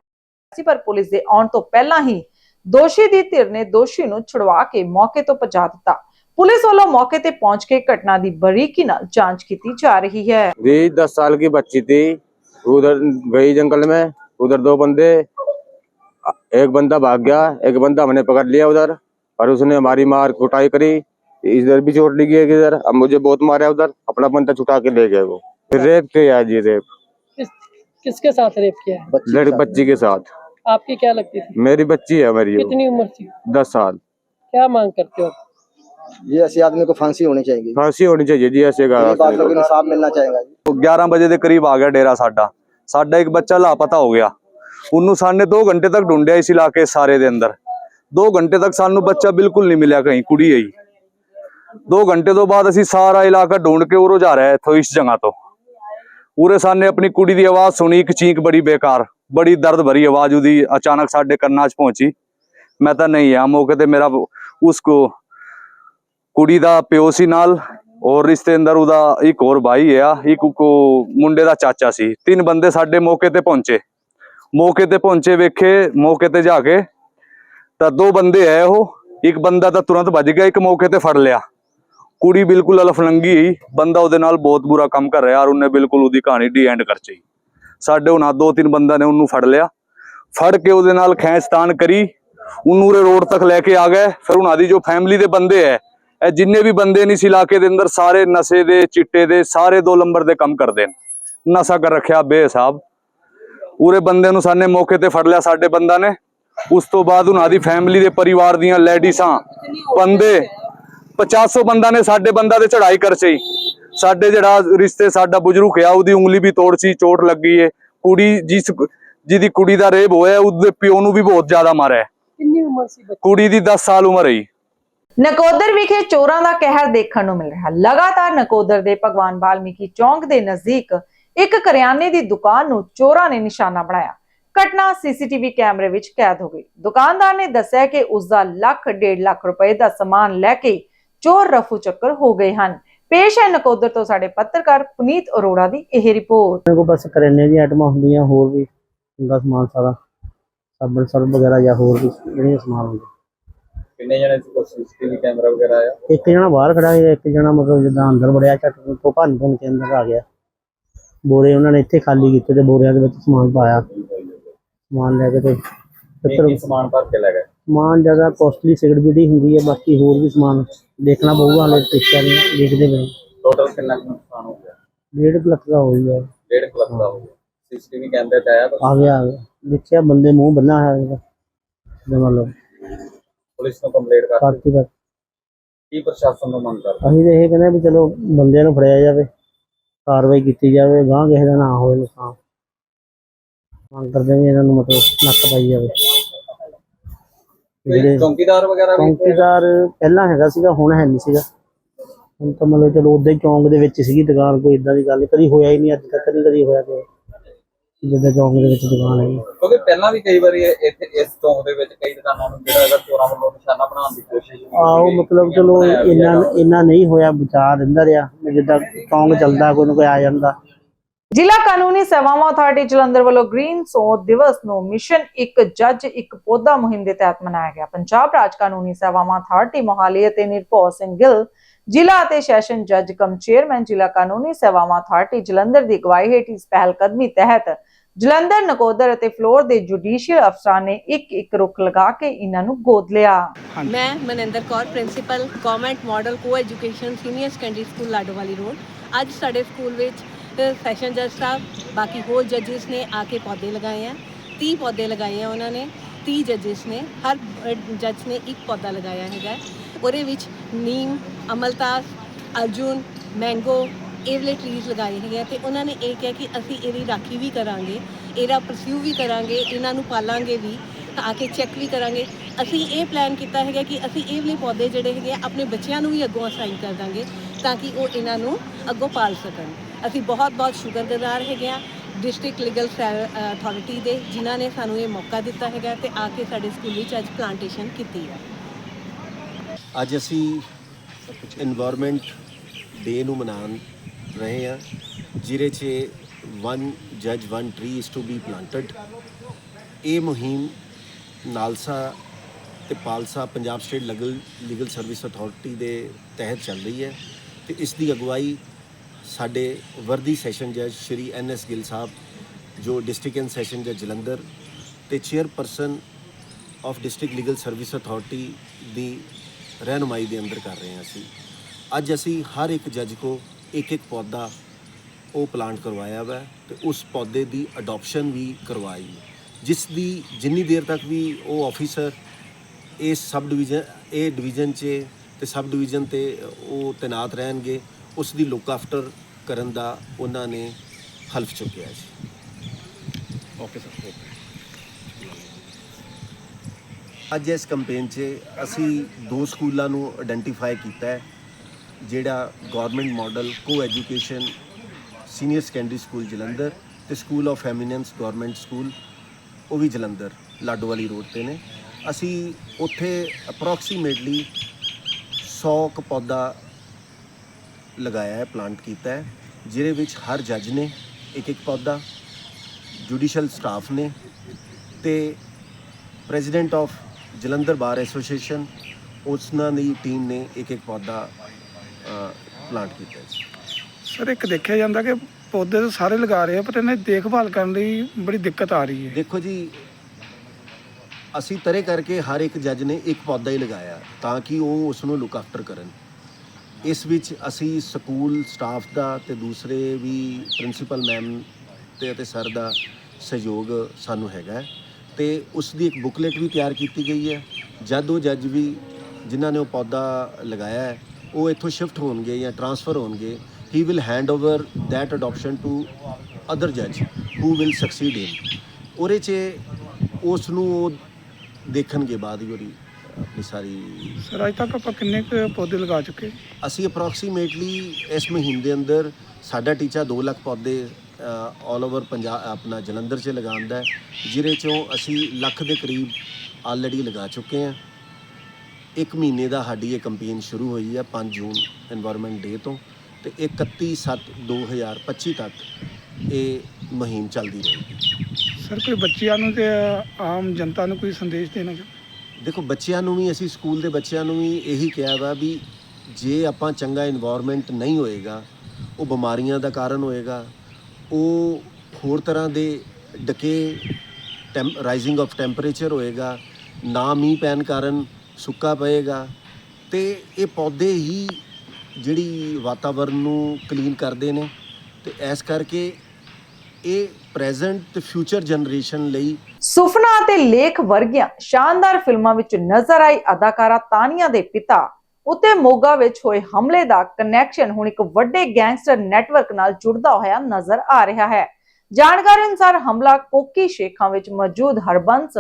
ਸੀ, ਪਰ ਪੁਲਿਸ ਦੇ ਆਉਣ ਤੋਂ ਪਹਿਲਾਂ ਹੀ ਦੋਸ਼ੀ ਦੀ ਧਿਰ ਨੇ ਦੋਸ਼ੀ ਨੂੰ ਛੁਡਵਾ ਕੇ ਮੌਕੇ ਤੋਂ ਪਹੁੰਚਾ ਦਿੱਤਾ। ਪੁਲਿਸ ਵੱਲੋਂ ਮੌਕੇ ਤੇ ਪਹੁੰਚ ਕੇ ਘਟਨਾ ਦੀ ਬਰੀਕੀ ਨਾਲ ਜਾਂਚ ਕੀਤੀ ਜਾ ਰਹੀ ਹੈ जी दस साल की बच्ची थी उधर गई जंगल में उधर दो बंदे एक बंदा भाग गया एक बंदा हमने पकड़ लिया उधर और उसने हमारी मार कुटाई करी इधर भी चोट लगी है इधर अब मुझे बहुत मारा उधर अपना बंदा छुटा के ले गए वो रेप किया जी रेप किस किसके साथ रेप किया है लड़की बच्ची के साथ आपकी क्या लगती थी मेरी बच्ची है मेरी वो, कितनी उम्र थी दस साल क्या मांग करते हो ये ऐसे आदमी को फांसी होनी चाहिए फांसी होनी चाहिए जी ऐसे बात लोगों को इंसाफ मिलना चाहेगा ਜੀ। 11 ਵਜੇ ਦੇ ਕਰੀਬ ਆ ਗਿਆ ਡੇਰਾ ਸਾਡਾ। ਸਾਡਾ ਇੱਕ ਬੱਚਾ ਲਾਪਤਾ ਹੋ ਗਿਆ। ਉਹਨੂੰ ਸਾਨੇ 2 ਘੰਟੇ ਤੱਕ ਢੂੰਡਿਆ ਇਸ ਇਲਾਕੇ ਸਾਰੇ ਦੇ ਅੰਦਰ। 2 ਘੰਟੇ ਤੱਕ ਸਾਨੂੰ ਬੱਚਾ ਬਿਲਕੁਲ ਨਹੀਂ ਮਿਲਿਆ ਕਹੀਂ ਕੁੜੀ ਆਈ। 2 ਘੰਟੇ ਤੋਂ ਬਾਅਦ ਅਸੀਂ ਸਾਰਾ ਇਲਾਕਾ ਢੂੰਡ ਕੇ ਉਰੋ ਜਾ ਰਿਹਾ ਇੱਥੋਂ ਇਸ ਜਗ੍ਹਾ ਤੋਂ। ਉਰੇ ਸਾਨੇ ਆਪਣੀ ਕੁੜੀ ਦੀ ਆਵਾਜ਼ ਸੁਣੀ ਇੱਕ ਚੀਕ ਬੜੀ ਬੇਕਾਰ ਬੜੀ ਦਰਦ ਭਰੀ ਆਵਾਜ਼ ਉਹਦੀ ਅਚਾਨਕ ਸਾਡੇ ਕੰਨਾਂ 'ਚ ਪਹੁੰਚੀ। ਮੈਂ ਤਾਂ ਨਹੀਂ ਆ ਮੌਕੇ ਤੇ ਮੇਰਾ ਉਸ ਕੋ ਕੁੜੀ ਦਾ ਪਿਓ ਸੀ ਨਾਲ, ਔਰ ਰਿਸ਼ਤੇ ਅੰਦਰ ਉਹਦਾ ਇੱਕ ਹੋਰ ਭਾਈ ਆ, ਇੱਕ ਮੁੰਡੇ ਦਾ ਚਾਚਾ ਸੀ। ਤਿੰਨ ਬੰਦੇ ਸਾਡੇ ਮੌਕੇ ਤੇ ਪਹੁੰਚੇ। ਮੌਕੇ ਤੇ ਪਹੁੰਚੇ ਵੇਖੇ, ਮੌਕੇ ਤੇ ਜਾ ਕੇ ਤਾਂ ਦੋ ਬੰਦੇ ਆਏ ਉਹ। ਇੱਕ ਬੰਦਾ ਤਾਂ ਤੁਰੰਤ ਭੱਜ ਗਿਆ, ਇੱਕ ਮੌਕੇ ਤੇ ਫੜ ਲਿਆ। ਕੁੜੀ ਬਿਲਕੁਲ ਅਲਫਲੰਗੀ ਬੰਦਾ ਉਹਦੇ ਨਾਲ ਬਹੁਤ ਬੁਰਾ ਕੰਮ ਕਰ ਰਿਹਾ ਔਰ ਉਹਨੇ ਬਿਲਕੁਲ ਉਹਦੀ ਕਹਾਣੀ ਡੀ ਐਂਡ ਕਰ ਚਈ ਸਾਡੇ ਉਹਨਾਂ ਦੋ ਤਿੰਨ ਬੰਦਾ ਨੇ ਉਹਨੂੰ ਫੜ ਲਿਆ। ਫੜ ਕੇ ਉਹਦੇ ਨਾਲ ਖੈਂਚਤਾਨ ਕਰੀ। ਉਹਨੂੰ ਉਰੇ ਰੋਡ ਤੱਕ ਲੈ ਕੇ ਆ ਗਏ। ਫਿਰ ਉਹਨਾਂ ਦੀ ਜੋ ਫੈਮਿਲੀ ਦੇ ਬੰਦੇ ਐ ਇਹ ਜਿੰਨੇ ਵੀ ਬੰਦੇ ਨਹੀਂ ਇਸ ਇਲਾਕੇ ਦੇ ਅੰਦਰ ਸਾਰੇ ਨਸ਼ੇ ਦੇ ਚਿੱਟੇ ਦੇ ਸਾਰੇ ਦੋ ਲੰਬਰ ਦੇ ਕੰਮ ਕਰਦੇ ਨੇ। ਨਸ਼ਾ ਕਰ ਰੱਖਿਆ ਬੇਹਿਸਾਬ। ਪੂਰੇ ਬੰਦੇ ਨੂੰ ਸਾਨੇ ਮੌਕੇ ਤੇ ਫੜ ਲਿਆ ਸਾਡੇ ਬੰਦਾ ਨੇ। ਉਸ ਤੋਂ ਬਾਅਦ ਉਹਨਾਂ ਦੀ ਫੈਮਿਲੀ ਦੇ ਪਰਿਵਾਰ ਦੀਆਂ ਲੈਡੀਸਾਂ ਬੰਦੇ 500 ਬੰਦਾ ਨੇ ਸਾਡੇ ਬੰਦਾ ਤੇ ਚੜਾਈ ਕਰਚਈ ਸਾਡੇ ਜਿਹੜਾ ਰਿਸ਼ਤੇ ਸਾਡਾ ਬੁਜਰੂ ਆ ਉਹਦੀ ਉਂਗਲੀ ਵੀ ਤੋੜ ਸੀ ਚੋਟ ਲੱਗੀ ਏ। ਕੁੜੀ ਜਿਸ ਜਿਹਦੀ ਕੁੜੀ ਦਾ ਰੇਬ ਹੋਇਆ ਉਹਦੇ ਪਿਓ ਨੂੰ ਵੀ ਬਹੁਤ ਜ਼ਿਆਦਾ ਮਾਰਿਆ। ਕਿੰਨੀ ਉਮਰ ਸੀ ਕੁੜੀ ਦੀ 10 ਸਾਲ ਉਮਰ ਹੈ ਨਕੋਦਰ ਵਿਖੇ ਚੋਰਾਂ ਦਾ ਕਹਿਰ ਦੇਖਣ ਨੂੰ ਮਿਲ ਰਿਹਾ। ਲਗਾਤਾਰ ਨਕੋਦਰ ਦੇ ਭਗਵਾਨ ਵਾਲਮੀਕੀ ਚੌਂਕ ਦੇ ਨਜ਼ਦੀਕ ਇੱਕ ਕਰਿਆਨੇ ਦੀ ਦੁਕਾਨ ਨੂੰ ਚੋਰਾਂ ਨੇ ਨਿਸ਼ਾਨਾ ਬਣਾਇਆ। ਘਟਨਾ ਸੀਸੀਟੀਵੀ ਕੈਮਰੇ ਵਿੱਚ ਕੈਦ ਹੋ ਗਈ। ਦੁਕਾਨਦਾਰ ਨੇ ਦੱਸਿਆ ਕਿ ਉਸ ਦਾ ਲੱਖ, ਡੇਢ ਲੱਖ ਰੁਪਏ ਦਾ ਸਮਾਨ ਲੈ ਕੇ ਚੋਰ ਰਫੂ ਚੱਕਰ ਹੋ ਗਏ ਹਨ। ਪੇਸ਼ ਹੈ ਨਕੋਦਰ ਤੋਂ ਸਾਡੇ ਪੱਤਰਕਾਰ ਪੁਨੀਤ ਅਰੋੜਾ ਦੀ ਇਹ ਰਿਪੋਰਟ। ਮੇਰੇ ਕੋਲ ਬਸ ਕਰਿਆਨੇ ਦੀਆਂ ਆਈਟਮਾਂ ਹੁੰਦੀਆਂ, ਹੋਰ ਵੀ ਹੁੰਦਾ ਸਮਾਨ ਸਾਰਾ। ਸਾਬਣ ਸਰਬ ਵਗੈਰਾ ਜਾਂ ਹੋਰ ਵੀ ਜਿਹੜੀਆਂ ਸਮਾਨ ਹੁੰਦੇ ਕਿੰਨੇ ਜਣੇ ਸੀ? ਕੋਈ ਸੀਸੀਟੀਵੀ ਕੈਮਰਾ ਵਗੈਰਾ ਆਇਆ? ਇੱਕ ਜਣਾ ਬਾਹਰ ਖੜਾ ਸੀ ਇੱਕ ਜਣਾ ਮਤਲਬ ਜਿੱਦਾਂ ਅੰਦਰ ਵੜਿਆ ਛੱਟ ਤੋਂ ਭੰਨ ਭੰਨ ਕੇ ਅੰਦਰ ਆ ਗਿਆ। ਬੋਰੇ ਉਹਨਾਂ ਨੇ ਇੱਥੇ ਖਾਲੀ ਕੀਤੇ ਤੇ ਬੋਰਿਆਂ ਦੇ ਵਿੱਚ ਸਮਾਨ ਪਾਇਆ। ਸਮਾਨ ਲੈ ਕੇ ਤੇ ਇਹ ਸਮਾਨ ਭਰ ਕੇ ਲੈ ਗਏ? ਸਮਾਨ ਜ਼ਿਆਦਾ ਕੋਸਟਲੀ ਸਿਗਰਟ ਬੀੜੀ ਹੁੰਦੀ ਹੈ ਬਾਕੀ ਹੋਰ ਵੀ ਸਮਾਨ ਦੇਖਣਾ ਪਊਗਾ ਹਲੇ ਪਿੱਛੇ ਨਹੀਂ ਦੇਖਦੇ ਪਏ ਟੋਟਲ ਕਿੰਨਾ ਕੁ ਨੁਕਸਾਨ ਹੋ ਗਿਆ? 1.5 ਲੱਖ ਦਾ ਹੋ ਗਿਆ। 1.5 ਲੱਖ ਦਾ ਹੋ ਗਿਆ। ਸੀਸੀਟੀਵੀ ਕੈਮਰੇ ਤੇ ਆਇਆ ਆ ਗਿਆ ਆ ਗਿਆ। ਦੇਖਿਆ ਬੰਦੇ ਮੂੰਹ ਬੰਨਾ ਹੈ ਮਤਲਬ ਪੁਲਿਸ ਨੂੰ ਕੰਪਲੇਂਟ ਕਰ ਕਰਤੀ ਬਸ ਕੀ ਪ੍ਰਸ਼ਾਸਨ ਨੂੰ ਮੰਗ ਕਰ ਅਸੀਂ ਇਹ ਕਹਿੰਦੇ ਵੀ ਚਲੋ ਬੰਦਿਆਂ ਨੂੰ ਫੜਿਆ ਜਾਵੇ ਕਾਰਵਾਈ ਕੀਤੀ ਜਾਵੇ ਗਾਂ ਕਿਸੇ ਦਾ ਨਾ ਹੋਵੇ ਨੁਕਸਾਨ। ਮੰਗ ਕਰਦੇ ਵੀ ਇਹਨਾਂ ਨੂੰ ਮਤਲਬ ਨੱਕ ਪਾਈ ਜਾਵੇ। ਜਿਹੜੇ ਚੌਂਕੀਦਾਰ ਵਗੈਰਾ ਵੀ ਚੌਂਕੀਦਾਰ ਪਹਿਲਾਂ ਹੈਗਾ ਸੀਗਾ ਹੁਣ ਹੈ ਨਹੀਂ ਸੀਗਾ। ਹੁਣ ਤਾਂ ਮਤਲਬ ਚਲੋ ਉਦਾਂ ਚੌਂਕ ਦੇ ਵਿੱਚ ਸੀਗੀ ਦੁਕਾਨ ਕੋਈ ਇਦਾਂ ਦੀ ਗੱਲ ਕਦੀ ਹੋਇਆ ਹੀ ਨਹੀਂ ਅੱਜ ਤੱਕ ਨਹੀਂ ਕਦੀ ਹੋਇਆ ਕਿ ਜਿੱਦਾਂ ਚੌਂਕ ਦੇ ਵਿੱਚ ਦੁਕਾਨ ਹੈਗੀ। ਕਿਉਂਕਿ ਪਹਿਲਾਂ ਵੀ ਕਈ ਵਾਰੀ ਇਹ- ਇੱਥੇ ਇਸ ਚੌਂਕ ਦੇ ਵਿੱਚ ਕਈ ਦੁਕਾਨਾਂ ਨੂੰ ਜਿਹੜਾ ਹੈਗਾ ਚੋਰਾਂ ਵੱਲੋਂ ਨਿਸ਼ਾਨਾ ਬਣਾਉਣ ਦੀ ਕੋਸ਼ਿਸ਼ ਆਹੋ ਮਤਲਬ ਚਲੋ ਇੰਨਾ ਇੰਨਾ ਨਹੀਂ ਹੋਇਆ ਬਚਾ ਰਹਿੰਦਾ ਰਿਹਾ ਜਿੱਦਾਂ ਚੌਂਕ ਚੱਲਦਾ ਕੋਈ ਨਾ ਕੋਈ ਆ ਜਾਂਦਾ। ਜ਼ਿਲ੍ਹਾ ਕਾਨੂੰਨੀ ਸੇਵਾਵਾਂ ਅਥਾਰਟੀ ਜਲੰਧਰ ਵੱਲੋਂ ਗ੍ਰੀਨ ਸੋਧ ਦਿਵਸ ਨੂੰ ਮਿਸ਼ਨ ਇੱਕ ਜੱਜ ਇੱਕ ਪੌਦਾ ਮੁਹਿੰਮ ਦੇ ਤਹਿਤ ਮਨਾਇਆ ਗਿਆ। ਪੰਜਾਬ ਰਾਜ ਕਾਨੂੰਨੀ ਸੇਵਾਵਾਂ ਅਥਾਰਟੀ ਮੋਹਾਲੀ ਅਤੇ ਨਿਰਭਉ ਸਿੰਘ ਗਿੱਲ ਜ਼ਿਲ੍ਹਾ ਅਤੇ ਸੈਸ਼ਨ ਜੱਜ ਕਮ ਚੇਅਰਮੈਨ ਜ਼ਿਲ੍ਹਾ ਕਾਨੂੰਨੀ ਸੇਵਾਵਾਂ ਅਥਾਰਟੀ ਜਲੰਧਰ ਦੀ ਅਗਵਾਈ ਹੇਠ ਇਸ ਪਹਿਲ ਕਦਮੀ ਤਹਿਤ ਜਲੰਧਰ ਨਕੋਦਰ ਅਤੇ ਫਲੋਰ ਦੇ ਜੁਡੀਸ਼ੀਅਲ ਅਫਸਰਾਂ ਨੇ ਇੱਕ ਇੱਕ ਰੁੱਖ ਲਗਾ ਕੇ ਇਹਨਾਂ ਨੂੰ ਗੋਦ ਲਿਆ। ਮੈਂ Maninder Kaur principal government model co education senior secondary school Ladowali road. ਅੱਜ ਸਾਡੇ ਸਕੂਲ ਵਿੱਚ ਸੈਸ਼ਨ ਜੱਜ ਸਾਹਿਬ ਬਾਕੀ ਹੋਰ ਜੱਜਿਸ ਨੇ ਆ ਕੇ ਪੌਦੇ ਲਗਾਏ ਆ। 30 ਪੌਦੇ ਲਗਾਏ ਆ ਉਹਨਾਂ ਨੇ 30 ਜੱਜਿਸ ਨੇ ਹਰ ਜੱਜ ਨੇ ਇੱਕ ਪੌਦਾ ਲਗਾਇਆ ਹੈਗਾ। ਉਹਦੇ ਵਿੱਚ ਨੀਮ ਅਮਲਤਾਸ ਅਰਜੁਨ ਮੈਂਗੋ ਇਹ ਵਾਲੇ ਟਰੀਜ਼ ਲਗਾਏ ਹੈਗੇ ਆ ਤੇ ਉਹਨਾਂ ਨੇ ਇਹ ਕਿਹਾ ਕਿ ਅਸੀਂ ਇਹਦੀ ਰਾਖੀ ਵੀ ਕਰਾਂਗੇ, ਇਹਦਾ ਪਰਸਿਊ ਵੀ ਕਰਾਂਗੇ, ਇਹਨਾਂ ਨੂੰ ਪਾਲਾਂਗੇ ਵੀ ਆ ਕੇ ਚੈੱਕ ਵੀ ਕਰਾਂਗੇ। ਅਸੀਂ ਇਹ ਪਲਾਨ ਕੀਤਾ ਹੈਗਾ ਕਿ ਅਸੀਂ ਇਹ ਵਾਲੇ ਪੌਦੇ ਜਿਹੜੇ ਹੈਗੇ ਆ, ਆਪਣੇ ਬੱਚਿਆਂ ਨੂੰ ਵੀ ਅੱਗੋਂ ਅਸਾਈਨ ਕਰ ਦਾਂਗੇ, ਤਾਂ ਕਿ ਉਹ ਇਹਨਾਂ ਨੂੰ ਅੱਗੋਂ ਪਾਲ ਸਕਣ। ਅਸੀਂ ਬਹੁਤ ਬਹੁਤ ਸ਼ੁਕਰਗੁਜ਼ਾਰ ਹੈਗੇ ਆ ਡਿਸਟ੍ਰਿਕਟ ਲੀਗਲ ਅਥਾਰਟੀ ਦੇ, ਜਿਨ੍ਹਾਂ ਨੇ ਸਾਨੂੰ ਇਹ ਮੌਕਾ ਦਿੱਤਾ ਹੈਗਾ ਤੇ ਆ ਕੇ ਸਾਡੇ ਸਕੂਲ ਵਿੱਚ ਅੱਜ ਪਲਾਂਟੇਸ਼ਨ ਕੀਤੀ ਹੈ ਅੱਜ ਅਸੀਂ এনवायरमेंट ਡੇ ਨੂੰ ਮਨਾਉਣ ਰਹੇ ਹਾਂ ਜਿਹਦੇ 'ਚ ਵਨ ਜੱਜ one tree is to be planted ਇਹ ਮੁਹਿੰਮ ਨਾਲਸਾ ਤੇ PALSA Punjab state legal legal service authority ਦੇ ਤਹਿਤ ਚੱਲ ਰਹੀ ਹੈ ਤੇ ਇਸ ਦੀ ਅਗਵਾਈ ਸਾਡੇ ਵਰਦੀ ਸੈਸ਼ਨ ਜੱਜ ਸ਼੍ਰੀ ਐਨ ਐਸ ਗਿੱਲ ਸਾਹਿਬ ਜੋ ਡਿਸਟ੍ਰਿਕਟ ਐਂਡ ਸੈਸ਼ਨ ਜੱਜ ਜਲੰਧਰ ਤੇ chairperson of district legal service authority ਦੀ ਰਹਿਨੁਮਾਈ ਦੇ ਅੰਦਰ ਕਰ ਰਹੇ ਹਾਂ ਅਸੀਂ ਅੱਜ ਅਸੀਂ ਹਰ ਇੱਕ ਜੱਜ ਕੋ ਇੱਕ ਇੱਕ ਪੌਦਾ ਉਹ ਪਲਾਂਟ ਕਰਵਾਇਆ ਵਾ ਤੇ ਉਸ ਪੌਦੇ ਦੀ ਅਡਾਪਸ਼ਨ ਵੀ ਕਰਵਾਈ। ਜਿਸ ਦੀ ਜਿੰਨੀ ਦੇਰ ਤੱਕ ਵੀ ਉਹ ਆਫੀਸਰ ਇਸ ਸਬ ਡਿਵੀਜ਼ਨ ਇਹ ਡਿਵੀਜ਼ਨ 'ਚ ਤੇ ਸਬ ਡਿਵੀਜ਼ਨ ਤੇ ਉਹ ਤੈਨਾਤ ਰਹਿਣਗੇ ਉਸ ਦੀ ਲੁੱਕ ਆਫਟਰ ਕਰਨ ਦਾ ਉਹਨਾਂ ਨੇ ਹਲਫ ਚੁੱਕਿਆ ਜੀ। ਓਕੇ ਸਰ ਅੱਜ ਇਸ ਕੈਂਪੇਨ 'ਚ ਅਸੀਂ ਦੋ ਸਕੂਲਾਂ ਨੂੰ ਆਇਡੈਂਟੀਫਾਈ ਕੀਤਾ ਹੈ। ਜਿਹੜਾ government model co education senior secondary school Jalandhar ਤੇ school of eminence government school ਉਹ ਵੀ ਜਲੰਧਰ ਲਾਡੋਵਾਲੀ ਰੋਡ ਤੇ ਨੇ। ਅਸੀਂ ਉੱਥੇ ਅਪਰੋਕਸੀਮੇਟਲੀ 100 ਕ ਪੌਦਾ ਲਗਾਇਆ ਹੈ ਪਲਾਂਟ ਕੀਤਾ ਹੈ, ਜਿਹਦੇ ਵਿੱਚ ਹਰ ਜੱਜ ਨੇ ਇੱਕ ਇੱਕ ਪੌਦਾ ਜੁਡੀਸ਼ੀਅਲ ਸਟਾਫ ਨੇ ਤੇ president of Jalandhar bar association ਉਸਨਾਂ ਦੀ ਟੀਮ ਨੇ ਇੱਕ ਇੱਕ ਪੌਦਾ ਪਲਾਂਟ ਕੀਤਾ ਹੈ ਸਰ ਇੱਕ ਦੇਖਿਆ ਜਾਂਦਾ ਕਿ ਪੌਦੇ ਤਾਂ ਸਾਰੇ ਲਗਾ ਰਹੇ ਆ ਪਰ ਇਹਨਾਂ ਦੀ ਦੇਖਭਾਲ ਕਰਨ ਲਈ ਬੜੀ ਦਿੱਕਤ ਆ ਰਹੀ ਹੈ। ਦੇਖੋ ਜੀ ਅਸੀਂ ਤਰੇ ਕਰਕੇ ਹਰ ਇੱਕ ਜੱਜ ਨੇ ਇੱਕ ਪੌਦਾ ਹੀ ਲਗਾਇਆ ਤਾਂ ਕਿ ਉਹ ਉਸ ਨੂੰ ਲੁੱਕ ਆਫਟਰ ਕਰਨ। ਇਸ ਵਿੱਚ ਅਸੀਂ ਸਕੂਲ ਸਟਾਫ ਦਾ ਤੇ ਦੂਸਰੇ ਵੀ ਪ੍ਰਿੰਸੀਪਲ ਮੈਮ ਤੇ ਅਤੇ ਸਰ ਦਾ ਸਹਿਯੋਗ ਸਾਨੂੰ ਹੈਗਾ ਤੇ ਉਸ ਦੀ ਇੱਕ ਬੁਕਲੇਟ ਵੀ ਤਿਆਰ ਕੀਤੀ ਗਈ ਹੈ। ਜਦ ਉਹ ਜੱਜ ਵੀ ਜਿਨ੍ਹਾਂ ਨੇ ਉਹ ਪੌਦਾ ਲਗਾਇਆ ਹੈ ਉਹ ਇੱਥੋਂ ਸ਼ਿਫਟ ਹੋਣਗੇ ਜਾਂ ਟਰਾਂਸਫਰ ਹੋਣਗੇ he will hand over that adoption to other judge who will succeed him. ਉਹਦੇ 'ਚ ਉਸ ਨੂੰ ਉਹ ਦੇਖਣਗੇ ਬਾਅਦ ਹੀ ਉਹਦੀ ਆਪਣੀ ਸਾਰੀ ਸਰ ਅੱਜ ਤੱਕ ਆਪਾਂ ਕਿੰਨੇ ਕੁ ਪੌਦੇ ਲਗਾ ਚੁੱਕੇ? ਅਸੀਂ ਅਪਰੋਕਸੀਮੇਟਲੀ ਇਸ ਮਹੀਨੇ ਦੇ ਅੰਦਰ ਸਾਡਾ ਟੀਚਾ 2 ਲੱਖ ਪੌਦੇ ਆਲ ਓਵਰ ਪੰਜਾਬ ਆਪਣਾ ਜਲੰਧਰ 'ਚ ਲਗਾਉਣ ਦਾ ਹੈ, ਜਿਹਦੇ ਚੋਂ ਅਸੀਂ ਲੱਖ ਦੇ ਕਰੀਬ ਆਲਰੇਡੀ ਲਗਾ ਚੁੱਕੇ ਹਾਂ। ਇੱਕ ਮਹੀਨੇ ਦਾ ਸਾਡੀ ਇਹ ਕੰਪੇਨ ਸ਼ੁਰੂ ਹੋਈ ਹੈ 5 ਜੂਨ এনवायरमेंट ਡੇ ਤੋਂ ਤੇ 31 7 2025 ਤੱਕ ਇਹ ਮੁਹਿੰਮ ਚੱਲਦੀ ਰਹੇਗੀ। ਸਰ ਕੋਈ ਬੱਚਿਆਂ ਨੂੰ ਤੇ ਆਮ ਜਨਤਾ ਨੂੰ ਕੋਈ ਸੰਦੇਸ਼ ਦੇਣਾ ਚਾਹੁੰਦਾ? ਦੇਖੋ ਬੱਚਿਆਂ ਨੂੰ ਵੀ ਅਸੀਂ ਸਕੂਲ ਦੇ ਬੱਚਿਆਂ ਨੂੰ ਵੀ ਇਹੀ ਕਿਹਾ ਵਾ ਵੀ ਜੇ ਆਪਾਂ ਚੰਗਾ এনवायरमेंट ਨਹੀਂ ਹੋਏਗਾ ਉਹ ਬਿਮਾਰੀਆਂ ਦਾ ਕਾਰਨ ਹੋਏਗਾ ਉਹ ਹੋਰ ਤਰ੍ਹਾਂ ਦੇ ਡਕੇ ਰਾਈਜ਼ਿੰਗ ਆਫ ਟੈਂਪਰੇਚਰ ਹੋਏਗਾ ਨਾ ਮੀਂਹ ਪੈਣ ਕਾਰਨ ਸੁੱਕਾ ਪਏਗਾ ਤੇ ਇਹ ਪੌਦੇ ਹੀ ਜਿਹੜੀ ਵਾਤਾਵਰਨ ਨੂੰ ਕਲੀਨ ਕਰਦੇ ਨੇ ਤੇ ਇਸ ਕਰਕੇ ਇਹ ਪ੍ਰੈਜ਼ੈਂਟ ਤੇ ਫਿਊਚਰ ਜਨਰੇਸ਼ਨ ਲਈ ਸੁਫਨਾ ਅਤੇ ਲੇਖ ਵਰਗੀਆਂ ਸ਼ਾਨਦਾਰ ਫਿਲਮਾਂ ਵਿੱਚ ਨਜ਼ਰ ਆਈ ਅਦਾਕਾਰਾ ਤਾਨੀਆ ਦੇ ਪਿਤਾ ਉਤੇ ਮੋਗਾ ਵਿੱਚ ਹੋਏ ਹਮਲੇ ਦਾ ਕਨੈਕਸ਼ਨ ਹੁਣ ਇੱਕ ਵੱਡੇ ਗੈਂਗਸਟਰ ਨੈਟਵਰਕ ਨਾਲ ਜੁੜਦਾ ਹੋਇਆ ਨਜ਼ਰ ਆ ਰਿਹਾ ਹੈ। ਜਾਣਕਾਰੀ ਅਨੁਸਾਰ ਹਮਲਾ ਕੋਕੀ ਸ਼ੇਖਾਂ ਵਿੱਚ ਮੌਜੂਦ ਹਰਬੰਸ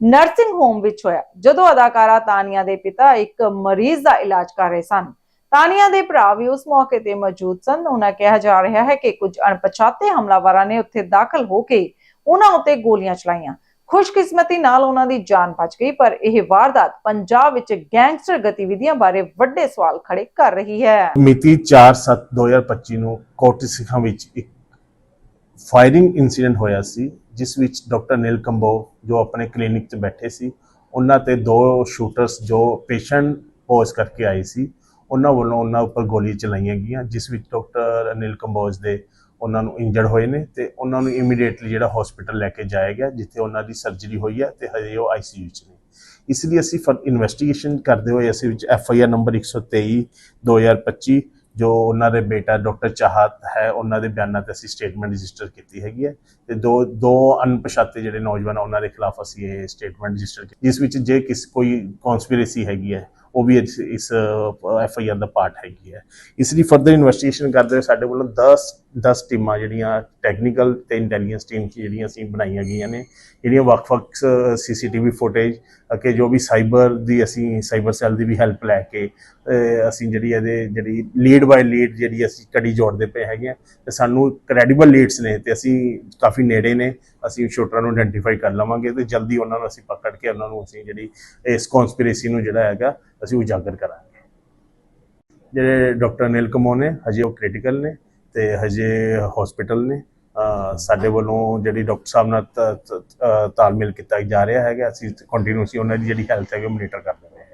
ਨਰਸਿੰਗ ਹੋਮ ਵਿੱਚ ਹੋਇਆ। ਜਦੋਂ ਅਦਾਕਾਰਾ ਤਾਨੀਆ ਦੇ ਪਿਤਾ ਇੱਕ ਮਰੀਜ਼ ਦਾ ਇਲਾਜ ਕਰ ਰਹੇ ਸਨ, ਤਾਨੀਆ ਦੇ ਭਰਾ ਵੀ ਉਸ ਮੌਕੇ ਤੇ ਮੌਜੂਦ ਸਨ। ਉਹਨਾਂ ਕਿਹਾ ਜਾ ਰਿਹਾ ਹੈ ਕਿ ਕੁਝ ਅਣਪਛਾਤੇ ਹਮਲਾਵਰਾਂ ਨੇ ਉੱਥੇ ਦਾਖਲ ਹੋ ਕੇ ਉਹਨਾਂ ਉੱਤੇ ਗੋਲੀਆਂ ਚਲਾਈਆਂ। ਖੁਸ਼ਕਿਸਮਤੀ ਨਾਲ ਉਹਨਾਂ ਦੀ ਜਾਨ ਬਚ ਗਈ, ਪਰ ਇਹ ਵਾਰਦਾਤ ਪੰਜਾਬ ਵਿੱਚ ਗੈਂਗਸਟਰ ਗਤੀਵਿਧੀਆਂ ਬਾਰੇ ਵੱਡੇ ਸਵਾਲ ਖੜੇ ਕਰ ਰਹੀ ਹੈ। ਮਿਤੀ 4/7/2025 ਨੂੰ ਕੋਟੀ ਸਿੱਖਾਂ ਵਿੱਚ ਇੱਕ ਫਾਇਰਿੰਗ ਇਨਸੀਡੈਂਟ ਹੋਇਆ ਸੀ। ਜਿਸ ਵਿੱਚ ਡਾਕਟਰ ਨੀਲ ਕੰਬੋ ਜੋ ਆਪਣੇ ਕਲੀਨਿਕ 'ਚ ਬੈਠੇ ਸੀ, ਉਹਨਾਂ ਤੇ ਦੋ ਸ਼ੂਟਰਸ ਜੋ ਪੇਸ਼ੈਂਟ ਪੋਜ਼ ਕਰਕੇ ਆਏ ਸੀ, ਉਹਨਾਂ ਵੱਲੋਂ ਉਹਨਾਂ ਉੱਪਰ ਗੋਲੀ ਚਲਾਈਆਂ ਗਈਆਂ, ਜਿਸ ਵਿੱਚ ਡਾਕਟਰ ਅਨਿਲ ਕੰਬੋਜ ਦੇ ਉਹਨਾਂ ਨੂੰ ਇੰਜਰਡ ਹੋਏ ਨੇ ਤੇ ਉਹਨਾਂ ਨੂੰ ਇਮੀਡੀਏਟਲੀ ਜਿਹੜਾ ਹਸਪੀਟਲ ਲੈ ਕੇ ਜਾਇਆ ਗਿਆ, ਜਿੱਥੇ ਉਹਨਾਂ ਦੀ ਸਰਜਰੀ ਹੋਈ ਹੈ ਤੇ ਹਜੇ ਉਹ ਆਈਸੀਯੂ 'ਚ ਨੇ। ਇਸ ਲਈ ਅਸੀਂ ਫਰ ਇਨਵੈਸਟੀਗੇਸ਼ਨ ਕਰਦੇ ਹੋਏ ਅਸੀਂ ਵਿੱਚ ਐਫ ਆਈ ਆਰ ਨੰਬਰ 123 2025 ਜੋ ਉਹਨਾਂ ਦੇ ਬੇਟਾ ਡਾਕਟਰ ਚਾਹਤ ਹੈ, ਉਹਨਾਂ ਦੇ ਬਿਆਨਾਂ ਤੇ ਅਸੀਂ ਸਟੇਟਮੈਂਟ ਰਜਿਸਟਰ ਕੀਤੀ ਹੈਗੀ ਹੈ ਤੇ ਦੋ ਦੋ ਅਣਪਛਾਤੇ ਜਿਹੜੇ ਨੌਜਵਾਨ ਉਹਨਾਂ ਦੇ ਖਿਲਾਫ ਅਸੀਂ ਇਹ ਸਟੇਟਮੈਂਟ ਰਜਿਸਟਰ ਕੀਤੀ, ਜਿਸ ਵਿੱਚ ਜੇ ਕਿਸ, ਕੋਈ ਕਨਸਪੀਰੇਸੀ ਹੈਗੀ ਹੈ ਉਹ ਵੀ ਇਸ ਐਫ ਆਈ ਆਰ ਦਾ ਪਾਰਟ ਹੈਗੀ ਹੈ। ਇਸ ਲਈ ਫਰਦਰ ਇਨਵੈਸਟੀਗੇਸ਼ਨ ਕਰਦੇ ਹੋਏ ਸਾਡੇ ਵੱਲੋਂ 10 10 ਟੀਮਾਂ ਜਿਹੜੀਆਂ ਟੈਕਨੀਕਲ ਤੇ ਇੰਟੈਲੀਜੈਂਸ ਟੀਮ ਜਿਹੜੀਆਂ ਅਸੀਂ ਬਣਾਈਆਂ ਗਈਆਂ ਨੇ, ਜਿਹੜੀਆਂ ਵੱਖ-ਵੱਖ ਸੀਸੀਟੀਵੀ ਫੁਟੇਜ ਅਤੇ ਜੋ ਵੀ ਸਾਈਬਰ ਦੀ ਅਸੀਂ ਸਾਈਬਰ ਸੈੱਲ ਦੀ ਵੀ ਹੈਲਪ ਲੈ ਕੇ ਅਸੀਂ ਜਿਹੜੀ ਇਹਦੇ, ਜਿਹੜੀ ਲੀਡ ਬਾਈ ਲੀਡ ਜਿਹੜੀ ਅਸੀਂ ਕੜੀ ਜੋੜਦੇ ਪਏ ਹੈਗੇ ਆ ਤੇ ਸਾਨੂੰ ਕ੍ਰੈਡੀਬਲ ਲੀਡਸ ਨੇ ਤੇ ਅਸੀਂ ਕਾਫੀ ਨੇੜੇ ਨੇ ਅਸੀਂ ਸ਼ੂਟਰਾਂ ਨੂੰ ਆਇਡੈਂਟੀਫਾਈ ਕਰ ਲਵਾਂਗੇ ਤੇ ਜਲਦੀ ਉਹਨਾਂ ਨੂੰ ਅਸੀਂ ਪਕੜ ਕੇ ਉਹਨਾਂ ਨੂੰ ਅਸੀਂ ਜਿਹੜੀ ਇਸ ਕਨਸਪੀਰੇਸੀ ਨੂੰ ਜਿਹੜਾ ਹੈਗਾ, ਅਸੀਂ ਉਜਾਗਰ ਕਰਾਂਗੇ। ਜਿਹੜੇ ਡਾਕਟਰ ਨੀਲ ਕਮੋ ਨੇ, ਹਜੇ ਉਹ ਕ੍ਰਿਟੀਕਲ ਨੇ ਤੇ ਹਜੇ ਹਸਪੀਟਲ ਨੇ। ਸਾਡੇ ਵੱਲੋਂ ਜਿਹੜੀ ਡਾਕਟਰ ਸਾਹਿਬ ਨਾਲ ਤਾਲਮੇਲ ਕੀਤਾ ਜਾ ਰਿਹਾ ਹੈਗਾ, ਅਸੀਂ ਕੰਟੀਨਿਊਸਲੀ ਉਹਨਾਂ ਦੀ ਜਿਹੜੀ ਹੈਲਥ ਹੈ ਉਹ ਮੋਨੀਟਰ ਕਰਦੇ ਰਹੇ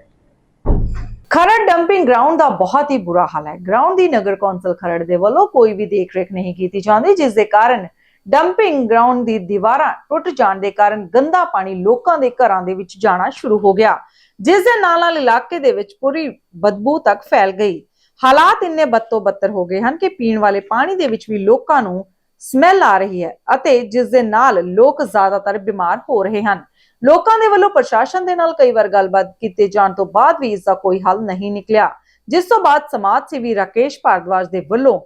ਖਰੜ ਡੰਪਿੰਗ ਗਰਾਊਂਡ ਦਾ ਬਹੁਤ ਹੀ ਬੁਰਾ ਹਾਲ ਹੈ। ਗਰਾਊਂਡ ਦੀ ਨਗਰ ਕੌਂਸਲ ਖਰੜ ਦੇ ਵੱਲੋਂ ਕੋਈ ਵੀ ਦੇਖ ਰੇਖ ਨਹੀਂ ਕੀਤੀ ਜਾਂਦੀ, ਜਿਸ ਦੇ ਕਾਰਨ ਡੰਪਿੰਗ ਗਰਾਊਂਡ ਦੀ ਦੀਵਾਰਾਂ ਟੁੱਟ ਜਾਣ ਦੇ ਕਾਰਨ ਗੰਦਾ ਪਾਣੀ ਲੋਕਾਂ ਦੇ ਘਰਾਂ ਦੇ ਵਿੱਚ ਜਾਣਾ ਸ਼ੁਰੂ ਹੋ ਗਿਆ, ਜਿਸ ਦੇ ਨਾਲ ਨਾਲ ਇਲਾਕੇ ਦੇ ਵਿੱਚ ਪੂਰੀ ਬਦਬੂ ਤੱਕ ਫੈਲ ਗਈ। ਹਾਲਾਤ ਇੰਨੇ ਬੱਤੋ ਬੱਤਰ ਹੋ ਗਏ ਹਨ ਕਿ ਪੀਣ ਵਾਲੇ ਪਾਣੀ ਦੇ ਵਿੱਚ ਵੀ ਲੋਕਾਂ ਨੂੰ ਸਮੈਲ ਆ ਰਹੀ ਹੈ ਅਤੇ ਜਿਸ ਦੇ ਨਾਲ ਲੋਕ ਜ਼ਿਆਦਾਤਰ ਬਿਮਾਰ ਹੋ ਰਹੇ ਹਨ। ਲੋਕਾਂ ਦੇ ਵੱਲੋਂ ਪ੍ਰਸ਼ਾਸਨ ਦੇ ਨਾਲ ਕਈ ਵਾਰ ਗੱਲਬਾਤ ਕੀਤੇ ਜਾਣ ਤੋਂ ਬਾਅਦ ਵੀ ਇਸ ਦਾ ਕੋਈ ਹੱਲ ਨਹੀਂ ਨਿਕਲਿਆ, ਜਿਸ ਤੋਂ ਬਾਅਦ ਸਮਾਜ ਸੇਵੀ ਰਾਕੇਸ਼ ਭਾਰਦਵਾਜ ਦੇ ਵੱਲੋਂ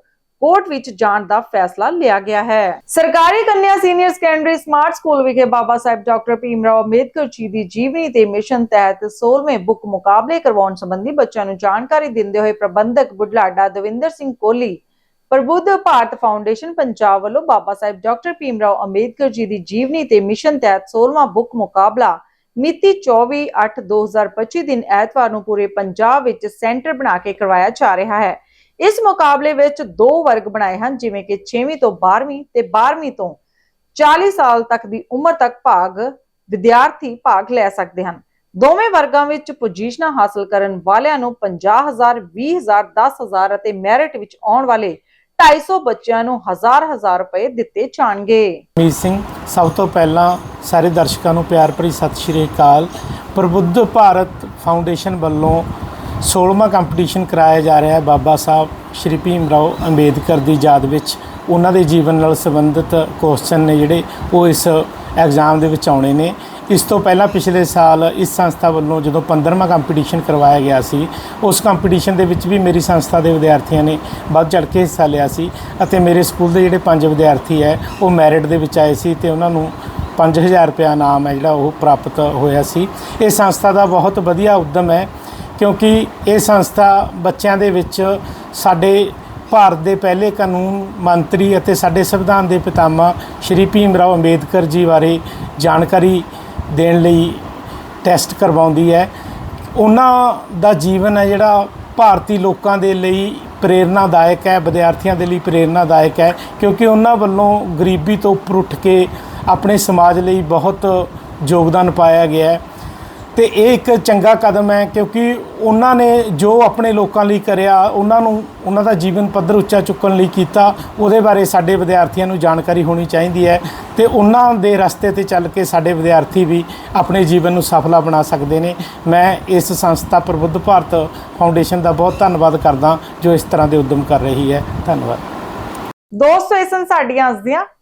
ਕੋਰਟ ਵਿੱਚ ਜਾਣ ਦਾ ਫੈਸਲਾ ਲਿਆ ਗਿਆ ਹੈ। ਸਰਕਾਰੀ ਕੰਨਿਆ ਸੀਨੀਅਰ ਸੈਕੰਡਰੀ ਸਮਾਰਟ ਸਕੂਲ ਵਿਖੇ ਬਾਬਾ ਸਾਹਿਬ ਡਾਕਟਰ ਭੀਮਰਾਓ ਅੰਬੇਦਕਰ ਜੀ ਦੀ ਜੀਵਨੀ ਤੇ ਮਿਸ਼ਨ ਤਹਿਤ 16ਵੇਂ ਬੁੱਕ ਮੁਕਾਬਲੇ ਕਰਵਾਉਣ ਸੰਬੰਧੀ ਬੱਚਿਆਂ ਨੂੰ ਜਾਣਕਾਰੀ ਦਿੰਦੇ ਹੋਏ ਪ੍ਰਬੰਧਕ ਬੁਢਲਾਡਾ ਦਵਿੰਦਰ ਸਿੰਘ ਕੋਹਲੀ, ਪ੍ਰਬੁੱਧ ਭਾਰਤ ਫਾਊਂਡੇਸ਼ਨ ਪੰਜਾਬ ਵੱਲੋਂ ਬਾਬਾ ਸਾਹਿਬ ਡਾਕਟਰ ਭੀਮ ਰਾਓ ਅੰਬੇਦਕਰ ਜੀ ਦੀ ਜੀਵਨੀ ਤੇ ਮਿਸ਼ਨ ਤਹਿਤ 16ਵਾਂ ਬੁੱਕ ਮੁਕਾਬਲਾ ਮਿਤੀ 24/8/2025 ਦਿਨ ਐਤਵਾਰ ਨੂੰ ਪੂਰੇ ਪੰਜਾਬ ਵਿੱਚ ਸੈਂਟਰ ਬਣਾ ਕੇ ਕਰਵਾਇਆ ਜਾ ਰਿਹਾ ਹੈ। ਇਸ ਮੁਕਾਬਲੇ ਵਿੱਚ ਦੋ ਵਰਗ ਬਣਾਏ ਹਨ, ਜਿਵੇਂ ਕਿ 6ਵੀਂ ਤੋਂ 12ਵੀਂ ਤੇ 12ਵੀਂ ਤੋਂ 40 ਸਾਲ ਤੱਕ ਦੀ ਉਮਰ ਤੱਕ ਭਾਗ ਵਿਦਿਆਰਥੀ ਭਾਗ ਲੈ ਸਕਦੇ ਹਨ। ਦੋਵੇਂ ਵਰਗਾਂ ਵਿੱਚ ਪੋਜੀਸ਼ਨਾਂ ਹਾਸਲ ਕਰਨ ਵਾਲਿਆਂ ਨੂੰ 50000 20000 10000 ਅਤੇ ਮੈਰਿਟ ਵਿੱਚ ਆਉਣ ਵਾਲੇ 250 ਬੱਚਿਆਂ ਨੂੰ ਹਜ਼ਾਰ ਹਜ਼ਾਰ ਰੁਪਏ ਦਿੱਤੇ ਜਾਣਗੇ। ਮੀਤ ਸਿੰਘ, ਸਭ ਤੋਂ ਪਹਿਲਾਂ ਸਾਰੇ ਦਰਸ਼ਕਾਂ ਨੂੰ ਪਿਆਰ ਭਰੀ ਸਤਿ ਸ਼੍ਰੀ ਅਕਾਲ। ਪ੍ਰਬੁੱਧ ਭਾਰਤ ਫਾਊਂਡੇਸ਼ਨ ਵੱਲੋਂ 16ਵਾਂ ਕੰਪੀਟੀਸ਼ਨ ਕਰਾਇਆ ਜਾ ਰਿਹਾ ਹੈ ਬਾਬਾ ਸਾਹਿਬ, ਸ਼੍ਰੀ ਭੀਮ ਰਾਓ ਅੰਬੇਦਕਰ ਦੀ ਯਾਦ ਵਿੱਚ। ਉਹਨਾਂ ਦੇ ਜੀਵਨ ਨਾਲ ਸੰਬੰਧਿਤ ਕੁਐਸਚਨ ਨੇ ਜਿਹੜੇ, ਉਹ ਇਸ ਐਗਜ਼ਾਮ ਦੇ ਵਿੱਚ ਆਉਣੇ ਨੇ। ਇਸ ਤੋਂ ਪਹਿਲਾਂ ਪਿਛਲੇ ਸਾਲ ਇਸ ਸੰਸਥਾ ਵੱਲੋਂ ਜਦੋਂ 15ਵਾਂ ਕੰਪੀਟੀਸ਼ਨ ਕਰਵਾਇਆ ਗਿਆ ਸੀ, ਉਸ ਕੰਪੀਟੀਸ਼ਨ ਦੇ ਵਿੱਚ ਵੀ ਮੇਰੀ ਸੰਸਥਾ ਦੇ ਵਿਦਿਆਰਥੀਆਂ ਨੇ ਵੱਧ ਚੜ੍ਹ ਕੇ ਹਿੱਸਾ ਲਿਆ ਸੀ ਅਤੇ ਮੇਰੇ ਸਕੂਲ ਦੇ ਜਿਹੜੇ ਪੰਜ ਵਿਦਿਆਰਥੀ ਹੈ, ਉਹ ਮੈਰਿਟ ਦੇ ਵਿੱਚ ਆਏ ਸੀ ਤੇ ਉਹਨਾਂ ਨੂੰ 5000 ਰੁਪਇਆ ਇਨਾਮ ਹੈ ਜਿਹੜਾ ਉਹ ਪ੍ਰਾਪਤ ਹੋਇਆ ਸੀ। ਇਹ ਸੰਸਥਾ ਦਾ ਬਹੁਤ ਵਧੀਆ ਉਦਮ ਹੈ। ਕਿਉਂਕਿ ਇਹ ਸੰਸਥਾ ਬੱਚਿਆਂ ਦੇ ਵਿੱਚ ਸਾਡੇ ਭਾਰਤ ਦੇ ਪਹਿਲੇ ਕਾਨੂੰਨ ਮੰਤਰੀ ਅਤੇ ਸਾਡੇ ਸੰਵਿਧਾਨ ਦੇ ਪਿਤਾਮਾ ਸ਼੍ਰੀ ਭੀਮ ਰਾਓ ਅੰਬੇਦਕਰ ਜੀ ਬਾਰੇ ਜਾਣਕਾਰੀ ਦੇਣ ਲਈ ਟੈਸਟ ਕਰਵਾਉਂਦੀ ਹੈ। ਉਹਨਾਂ ਦਾ ਜੀਵਨ ਹੈ ਜਿਹੜਾ ਭਾਰਤੀ ਲੋਕਾਂ ਦੇ ਲਈ ਪ੍ਰੇਰਨਾਦਾਇਕ ਹੈ, ਵਿਦਿਆਰਥੀਆਂ ਦੇ ਲਈ ਪ੍ਰੇਰਨਾਦਾਇਕ ਹੈ ਕਿਉਂਕਿ ਉਹਨਾਂ ਵੱਲੋਂ ਗਰੀਬੀ ਤੋਂ ਉੱਪਰ ਉੱਠ ਕੇ ਆਪਣੇ ਸਮਾਜ ਲਈ ਬਹੁਤ ਯੋਗਦਾਨ ਪਾਇਆ ਗਿਆ ਹੈ। ਤੇ ਇਹ ਇੱਕ ਚੰਗਾ ਕਦਮ ਹੈ ਕਿਉਂਕਿ ਉਹਨਾਂ ਨੇ ਜੋ ਆਪਣੇ ਲੋਕਾਂ ਲਈ ਕਰਿਆ, ਉਹਨਾਂ ਨੂੰ ਉਹਨਾਂ ਦਾ ਜੀਵਨ ਪੱਧਰ ਉੱਚਾ ਚੁੱਕਣ ਲਈ ਕੀਤਾ, ਉਹਦੇ ਬਾਰੇ ਸਾਡੇ ਵਿਦਿਆਰਥੀਆਂ ਨੂੰ ਜਾਣਕਾਰੀ ਹੋਣੀ ਚਾਹੀਦੀ ਹੈ ਤੇ ਉਹਨਾਂ ਦੇ ਰਸਤੇ ਤੇ ਚੱਲ ਕੇ ਸਾਡੇ ਵਿਦਿਆਰਥੀ ਵੀ ਆਪਣੇ ਜੀਵਨ ਨੂੰ ਸਫਲਾ ਬਣਾ ਸਕਦੇ ਨੇ। ਮੈਂ ਇਸ ਸੰਸਥਾ ਪ੍ਰਬੁੱਧ ਭਾਰਤ ਫਾਊਂਡੇਸ਼ਨ ਦਾ ਬਹੁਤ ਧੰਨਵਾਦ ਕਰਦਾ ਜੋ ਇਸ ਤਰ੍ਹਾਂ ਦੇ ਉਦਮ ਕਰ ਰਹੀ ਹੈ। ਧੰਨਵਾਦ। ਦੋਸਤੋ ਇਹ ਸਨ ਸਾਡੀਆਂ ਅੱਜ ਦੀਆਂ